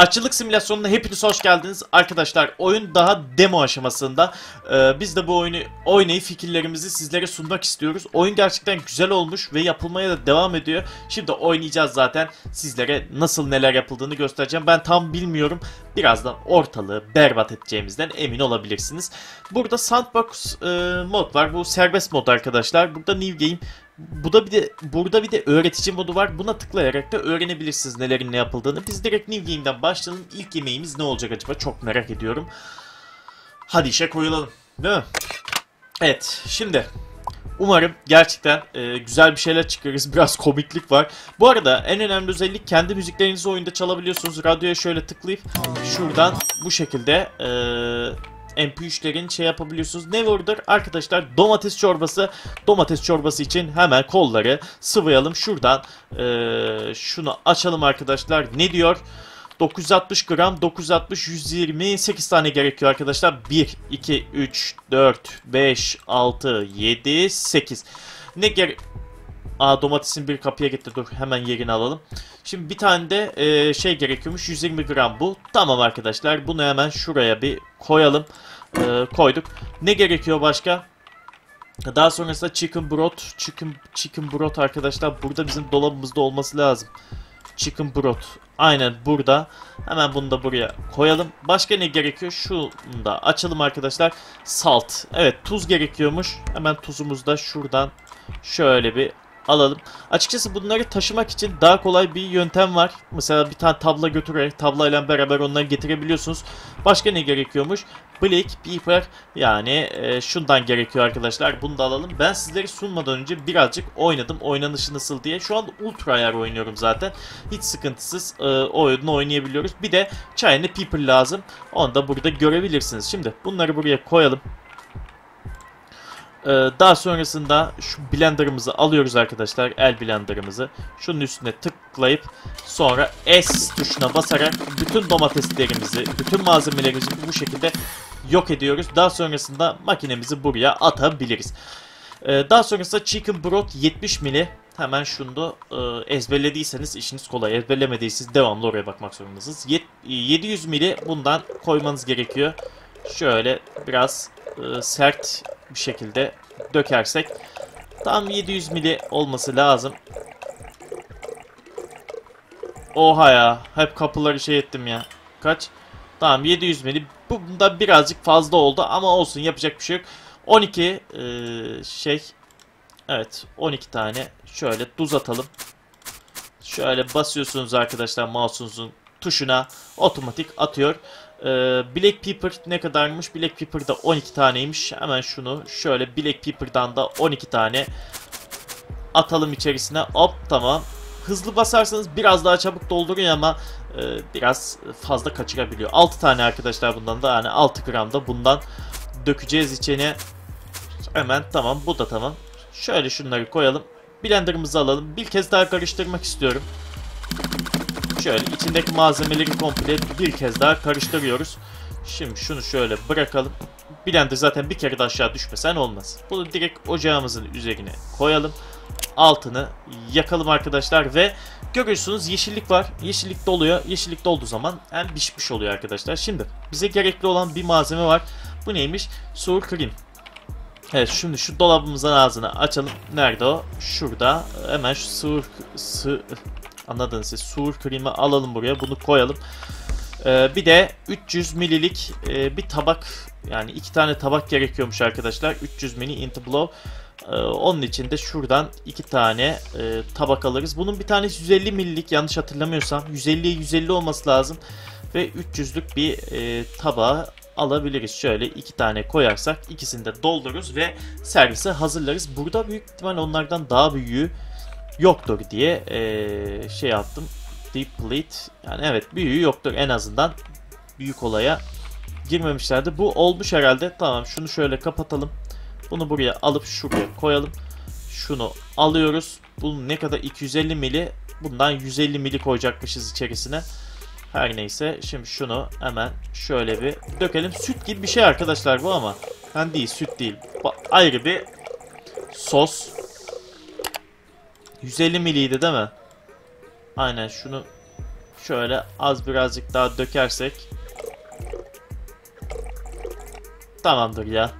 Açılık simülasyonuna hepiniz hoş geldiniz. Arkadaşlar oyun daha demo aşamasında. Ee, biz de bu oyunu oynayıp fikirlerimizi sizlere sunmak istiyoruz. Oyun gerçekten güzel olmuş ve yapılmaya da devam ediyor. Şimdi oynayacağız zaten. Sizlere nasıl neler yapıldığını göstereceğim. Ben tam bilmiyorum. Birazdan ortalığı berbat edeceğimizden emin olabilirsiniz. Burada sandbox e, mod var. Bu serbest mod arkadaşlar. Burada new game bu da bir de burada bir de öğretici modu var. Buna tıklayarak da öğrenebilirsiniz nelerin ne yapıldığını. Biz direkt New Game'den başlayalım. İlk yemeğimiz ne olacak acaba? Çok merak ediyorum. Hadi işe koyulalım. Değil mi? Evet. Şimdi Umarım gerçekten e, güzel bir şeyler çıkarırız. Biraz komiklik var. Bu arada en önemli özellik kendi müziklerinizi oyunda çalabiliyorsunuz. Radyoya şöyle tıklayıp şuradan bu şekilde e, MP3'lerin şey yapabiliyorsunuz. Ne vardır? Arkadaşlar domates çorbası. Domates çorbası için hemen kolları sıvayalım. Şuradan e, şunu açalım arkadaşlar. Ne diyor? 960 gram 960 128 tane gerekiyor arkadaşlar. 1 2 3 4 5 6 7 8. Ne gere Aa domatesin bir kapıya gitti. Dur hemen yerini alalım. Şimdi bir tane de e, şey gerekiyormuş. 120 gram bu. Tamam arkadaşlar. Bunu hemen şuraya bir koyalım. E, koyduk. Ne gerekiyor başka? Daha sonrasında chicken broth. Chicken, chicken broth arkadaşlar. Burada bizim dolabımızda olması lazım. Chicken broth. Aynen burada. Hemen bunu da buraya koyalım. Başka ne gerekiyor? Şunu da açalım arkadaşlar. Salt. Evet tuz gerekiyormuş. Hemen tuzumuzu da şuradan şöyle bir alalım. Açıkçası bunları taşımak için daha kolay bir yöntem var. Mesela bir tane tabla götürerek tablayla beraber onları getirebiliyorsunuz. Başka ne gerekiyormuş? Black Pepper yani e, şundan gerekiyor arkadaşlar. Bunu da alalım. Ben sizleri sunmadan önce birazcık oynadım. Oynanışı nasıl diye. Şu anda ultra ayar oynuyorum zaten. Hiç sıkıntısız e, oyunu oynayabiliyoruz. Bir de çayını Pepper lazım. Onu da burada görebilirsiniz. Şimdi bunları buraya koyalım. Ee, daha sonrasında şu blenderımızı alıyoruz arkadaşlar. El blenderımızı. Şunun üstüne tıklayıp sonra S tuşuna basarak bütün domateslerimizi, bütün malzemelerimizi bu şekilde yok ediyoruz. Daha sonrasında makinemizi buraya atabiliriz. Ee, daha sonrasında chicken broth 70 mili. Hemen şunu da e, ezberlediyseniz işiniz kolay. Ezberlemediyseniz devamlı oraya bakmak zorundasınız. Yet, 700 mili bundan koymanız gerekiyor. Şöyle biraz e, sert bir şekilde dökersek tam 700 mili olması lazım. Oha ya. Hep kapıları şey ettim ya. Kaç? Tamam 700 mili. Bu da birazcık fazla oldu ama olsun yapacak bir şey yok. 12 e, şey Evet 12 tane şöyle tuz atalım. Şöyle basıyorsunuz arkadaşlar mouse'unuzun tuşuna otomatik atıyor. Ee, Black Pepper ne kadarmış? Black Pepper da 12 taneymiş. Hemen şunu şöyle Black Pepper'dan da 12 tane atalım içerisine. Hop tamam. Hızlı basarsanız biraz daha çabuk dolduruyor ama e, biraz fazla kaçırabiliyor. 6 tane arkadaşlar bundan da yani 6 gram da bundan dökeceğiz içine. Hemen tamam bu da tamam. Şöyle şunları koyalım. Blenderımızı alalım. Bir kez daha karıştırmak istiyorum. Şöyle içindeki malzemeleri komple bir kez daha karıştırıyoruz. Şimdi şunu şöyle bırakalım. Blender zaten bir kere de aşağı düşmesen olmaz. Bunu direkt ocağımızın üzerine koyalım. Altını yakalım arkadaşlar ve görüyorsunuz yeşillik var. Yeşillik doluyor. Yeşillik dolduğu zaman hem pişmiş oluyor arkadaşlar. Şimdi bize gerekli olan bir malzeme var. Bu neymiş? Sour cream. Evet şimdi şu dolabımızın ağzını açalım. Nerede o? Şurada. Hemen şu sour, Anladınız siz. Sur kremi alalım buraya. Bunu koyalım. Ee, bir de 300 mililik e, bir tabak yani iki tane tabak gerekiyormuş arkadaşlar. 300 mili into blow. Ee, onun için de şuradan iki tane e, tabak alırız. Bunun bir tanesi 150 mililik yanlış hatırlamıyorsam. 150'ye 150 olması lazım. Ve 300'lük bir e, tabağı alabiliriz. Şöyle iki tane koyarsak ikisini de doldururuz ve servise hazırlarız. Burada büyük ihtimal onlardan daha büyüğü yoktur diye ee, şey yaptım. Deplete yani evet büyüğü yoktur en azından büyük olaya girmemişlerdi. Bu olmuş herhalde. Tamam şunu şöyle kapatalım. Bunu buraya alıp şuraya koyalım. Şunu alıyoruz. Bunun ne kadar 250 mili bundan 150 mili koyacakmışız içerisine. Her neyse şimdi şunu hemen şöyle bir dökelim. Süt gibi bir şey arkadaşlar bu ama. Ben değil süt değil. Ayrı bir sos. 150 miliydi değil mi? Aynen şunu Şöyle az birazcık daha dökersek. Tamamdır ya.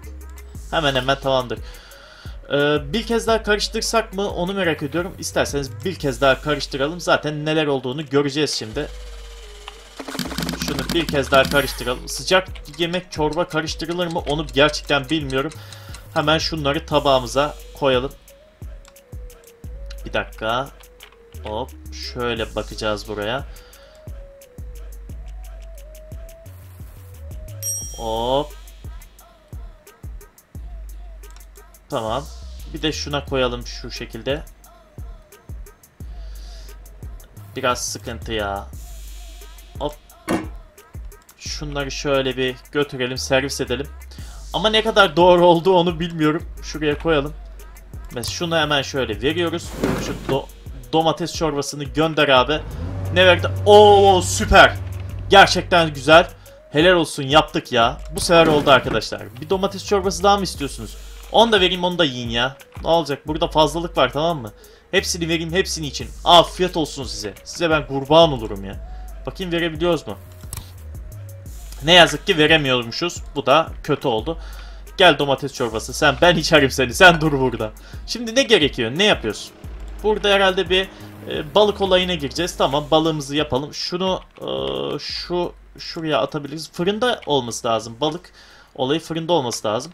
Hemen hemen tamamdır. Ee, bir kez daha karıştırsak mı onu merak ediyorum. İsterseniz bir kez daha karıştıralım. Zaten neler olduğunu göreceğiz şimdi. Şunu bir kez daha karıştıralım. Sıcak yemek çorba karıştırılır mı onu gerçekten bilmiyorum. Hemen şunları tabağımıza koyalım. Bir dakika. Hop şöyle bakacağız buraya. Hop. Tamam. Bir de şuna koyalım şu şekilde. Biraz sıkıntı ya. Hop. Şunları şöyle bir götürelim, servis edelim. Ama ne kadar doğru olduğu onu bilmiyorum. Şuraya koyalım. Mesela şunu hemen şöyle veriyoruz. Şu do domates çorbasını gönder abi. Ne verdi? Oo süper. Gerçekten güzel. Helal olsun yaptık ya. Bu sefer oldu arkadaşlar. Bir domates çorbası daha mı istiyorsunuz? Onu da vereyim onu da yiyin ya. Ne olacak? Burada fazlalık var tamam mı? Hepsini vereyim hepsini için. Afiyet olsun size. Size ben kurban olurum ya. Bakayım verebiliyoruz mu? Ne yazık ki veremiyormuşuz. Bu da kötü oldu. Gel domates çorbası. Sen ben içerim seni. Sen dur burada. Şimdi ne gerekiyor? Ne yapıyorsun? Burada herhalde bir e, balık olayına gireceğiz. Tamam balığımızı yapalım. Şunu e, şu şuraya atabiliriz. Fırında olması lazım. Balık olayı fırında olması lazım.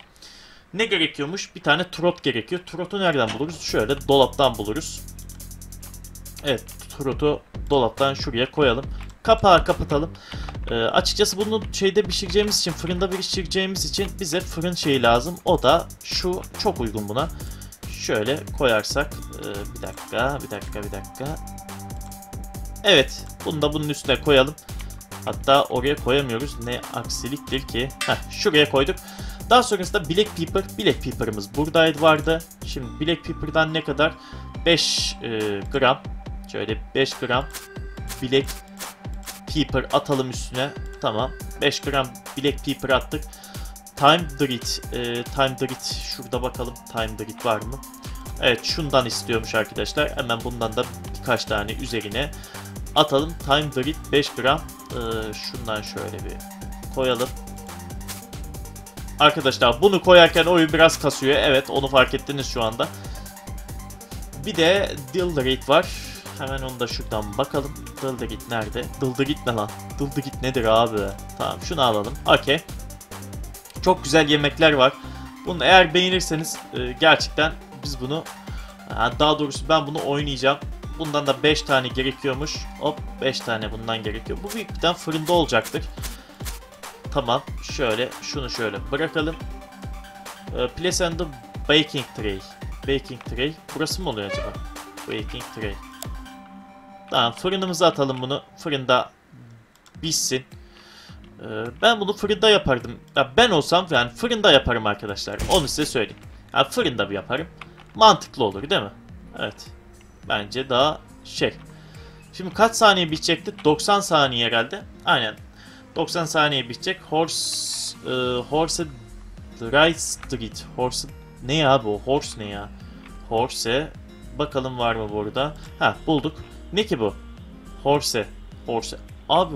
Ne gerekiyormuş? Bir tane trot gerekiyor. Trotu nereden buluruz? Şöyle dolaptan buluruz. Evet trotu dolaptan şuraya koyalım. Kapağı kapatalım. Ee, açıkçası bunu şeyde pişireceğimiz için, fırında pişireceğimiz için bize fırın şeyi lazım. O da şu çok uygun buna. Şöyle koyarsak. Ee, bir dakika, bir dakika, bir dakika. Evet, bunu da bunun üstüne koyalım. Hatta oraya koyamıyoruz. Ne aksiliktir ki. Heh, şuraya koyduk. Daha sonrasında Black Pepper. Black Pepper'ımız buradaydı vardı. Şimdi Black Pepper'dan ne kadar? 5 e, gram. Şöyle 5 gram Black Pepper atalım üstüne. Tamam. 5 gram Black Pepper attık. Time Drit. E, Time Drit. Şurada bakalım. Time Drit var mı? Evet şundan istiyormuş arkadaşlar. Hemen bundan da birkaç tane üzerine atalım. Time Drit 5 gram. E, şundan şöyle bir koyalım. Arkadaşlar bunu koyarken oyun biraz kasıyor. Evet onu fark ettiniz şu anda. Bir de Dilderit var. Hemen onu da şuradan bakalım. Dilderit nerede? Dilderit ne lan? Dilderit nedir abi? Tamam şunu alalım. Okey. Çok güzel yemekler var. Bunu eğer beğenirseniz e, gerçekten biz bunu daha doğrusu ben bunu oynayacağım. Bundan da 5 tane gerekiyormuş. Hop 5 tane bundan gerekiyor. Bu büyük bir fırında olacaktır. Tamam. Şöyle şunu şöyle bırakalım. E, place and the baking tray. Baking tray. Burası mı oluyor acaba? Baking tray. Tamam fırınımıza atalım bunu. Fırında pişsin. Ee, ben bunu fırında yapardım. Ya ben olsam yani fırında yaparım arkadaşlar. Onu size söyleyeyim. Yani fırında bir yaparım. Mantıklı olur değil mi? Evet. Bence daha şey. Şimdi kaç saniye bitecekti? 90 saniye herhalde. Aynen. 90 saniye bitecek. Horse e, Horse Dry Street. Horse ne ya bu? Horse ne ya? Horse bakalım var mı burada? Ha bulduk. Ne ki bu? Horse. Horse. Abi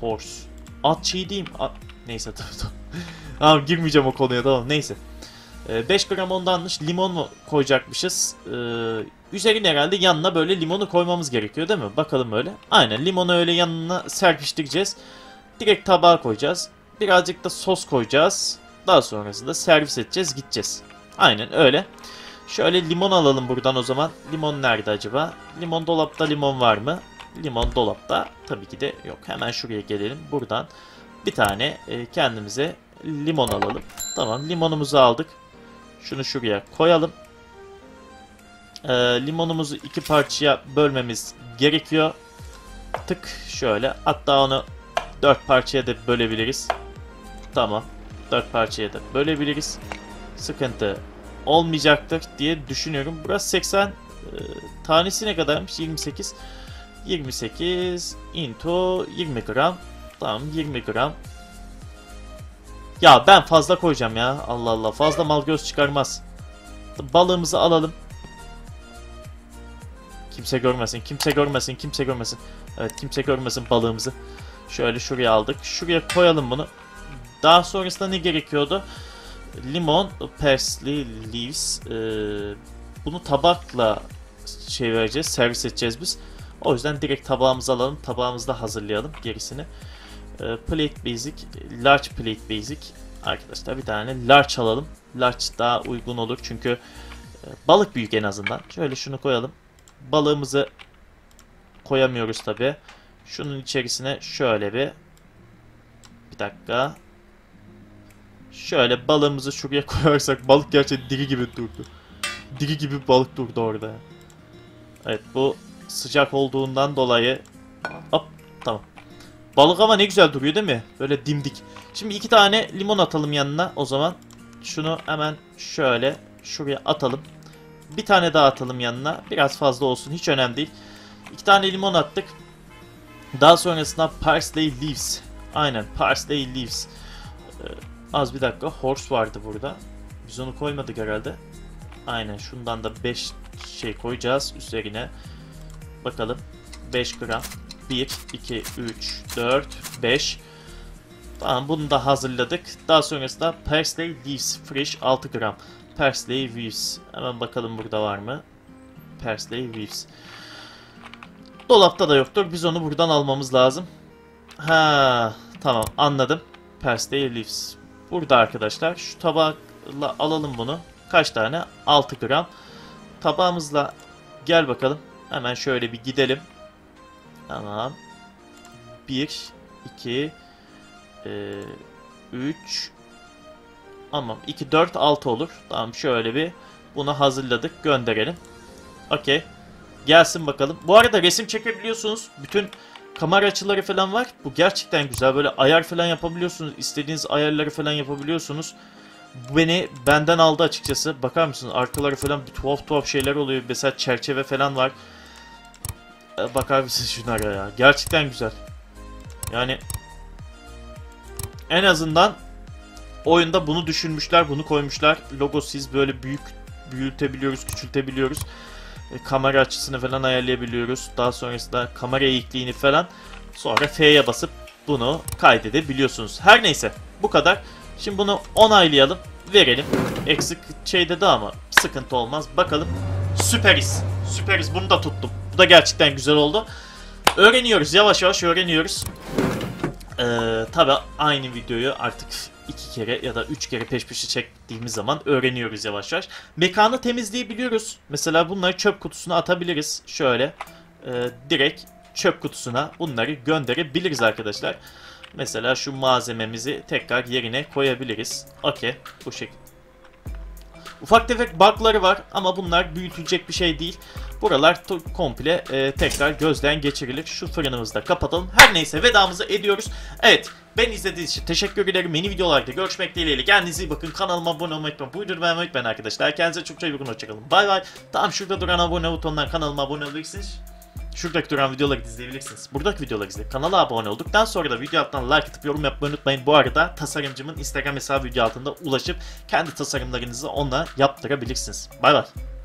horse. At şey diyeyim. At... Neyse tamam tamam. tamam girmeyeceğim o konuya tamam neyse. 5 ee, gram ondanmış. Limon mu koyacakmışız? Ee, üzerine herhalde yanına böyle limonu koymamız gerekiyor değil mi? Bakalım öyle. Aynen limonu öyle yanına serpiştireceğiz. Direkt tabağa koyacağız. Birazcık da sos koyacağız. Daha sonrasında servis edeceğiz gideceğiz. Aynen öyle. Şöyle limon alalım buradan o zaman. Limon nerede acaba? Limon dolapta limon var mı? Limon dolapta tabii ki de yok. Hemen şuraya gelelim. Buradan bir tane e, kendimize limon alalım. Tamam limonumuzu aldık. Şunu şuraya koyalım. E, limonumuzu iki parçaya bölmemiz gerekiyor. Tık şöyle. Hatta onu dört parçaya da bölebiliriz. Tamam. Dört parçaya da bölebiliriz. Sıkıntı olmayacaktır diye düşünüyorum. Burası 80 e, tanesi ne kadarmış? 28. 28 into 20 gram. Tamam 20 gram. Ya ben fazla koyacağım ya. Allah Allah fazla mal göz çıkarmaz. Balığımızı alalım. Kimse görmesin, kimse görmesin, kimse görmesin. Evet kimse görmesin balığımızı. Şöyle şuraya aldık. Şuraya koyalım bunu. Daha sonrasında ne gerekiyordu? Limon, parsley, leaves. Ee, bunu tabakla şey vereceğiz, servis edeceğiz biz. O yüzden direkt tabağımızı alalım. Tabağımızda hazırlayalım gerisini. Ee, plate basic, large plate basic. Arkadaşlar bir tane large alalım. Large daha uygun olur çünkü e, balık büyük en azından. Şöyle şunu koyalım. Balığımızı koyamıyoruz tabi. Şunun içerisine şöyle bir bir dakika. Şöyle balığımızı şuraya koyarsak balık gerçekten diri gibi durdu. Diri gibi balık durdu orada. Evet bu sıcak olduğundan dolayı hop tamam. Balık ama ne güzel duruyor değil mi? Böyle dimdik. Şimdi iki tane limon atalım yanına o zaman. Şunu hemen şöyle şuraya atalım. Bir tane daha atalım yanına. Biraz fazla olsun hiç önemli değil. İki tane limon attık. Daha sonrasında parsley leaves. Aynen parsley leaves. Az bir dakika horse vardı burada. Biz onu koymadık herhalde. Aynen şundan da 5 şey koyacağız üzerine. Bakalım 5 gram. 1, 2, 3, 4, 5. Tamam bunu da hazırladık. Daha sonrasında parsley leaves fresh 6 gram. Parsley leaves. Hemen bakalım burada var mı? Parsley leaves. Dolapta da yoktur. Biz onu buradan almamız lazım. Ha, tamam anladım. Parsley leaves. Burada arkadaşlar. Şu tabakla alalım bunu. Kaç tane? 6 gram. Tabağımızla gel bakalım. Hemen şöyle bir gidelim. Tamam. 1, 2, 3, Tamam 2, 4, 6 olur. Tamam şöyle bir bunu hazırladık. Gönderelim. Okey. Gelsin bakalım. Bu arada resim çekebiliyorsunuz. Bütün kamera açıları falan var. Bu gerçekten güzel. Böyle ayar falan yapabiliyorsunuz. İstediğiniz ayarları falan yapabiliyorsunuz. Bu beni benden aldı açıkçası. Bakar mısınız? Arkaları falan bir tuhaf tuhaf şeyler oluyor. Mesela çerçeve falan var. Ee, Bakar mısınız şunlara ya? Gerçekten güzel. Yani en azından oyunda bunu düşünmüşler, bunu koymuşlar. Logosuz böyle büyük büyütebiliyoruz, küçültebiliyoruz. E, kamera açısını falan ayarlayabiliyoruz. Daha sonrasında kamera eğikliğini falan. Sonra F'ye basıp bunu kaydedebiliyorsunuz. Her neyse bu kadar. Şimdi bunu onaylayalım. Verelim. Eksik şey dedi ama sıkıntı olmaz. Bakalım. Süperiz. Süperiz. Bunu da tuttum. Bu da gerçekten güzel oldu. Öğreniyoruz. Yavaş yavaş öğreniyoruz. Ee, Tabi aynı videoyu artık iki kere ya da üç kere peş peşe çektiğimiz zaman öğreniyoruz yavaş yavaş. Mekanı temizleyebiliyoruz. Mesela bunları çöp kutusuna atabiliriz. Şöyle e, direkt çöp kutusuna bunları gönderebiliriz arkadaşlar. Mesela şu malzememizi tekrar yerine koyabiliriz. Okey bu şekilde. Ufak tefek bug'ları var ama bunlar büyütülecek bir şey değil. Buralar komple e, tekrar gözden geçirilir. Şu fırınımızı da kapatalım. Her neyse vedamızı ediyoruz. Evet ben izlediğiniz için teşekkür ederim. Yeni videolarda görüşmek dileğiyle. Kendinize iyi bakın. Kanalıma abone olmayı unutmayın. Buyurun beğenmeyi unutmayın arkadaşlar. Kendinize çok çok iyi bakın. Hoşçakalın. Bay bay. Tam şurada duran abone butonundan kanalıma abone olabilirsiniz. Şuradaki duran videoları izleyebilirsiniz. Buradaki videoları izleyip kanala abone olduktan sonra da video altından like atıp yorum yapmayı unutmayın. Bu arada tasarımcımın Instagram hesabı video altında ulaşıp kendi tasarımlarınızı onunla yaptırabilirsiniz. Bay bay.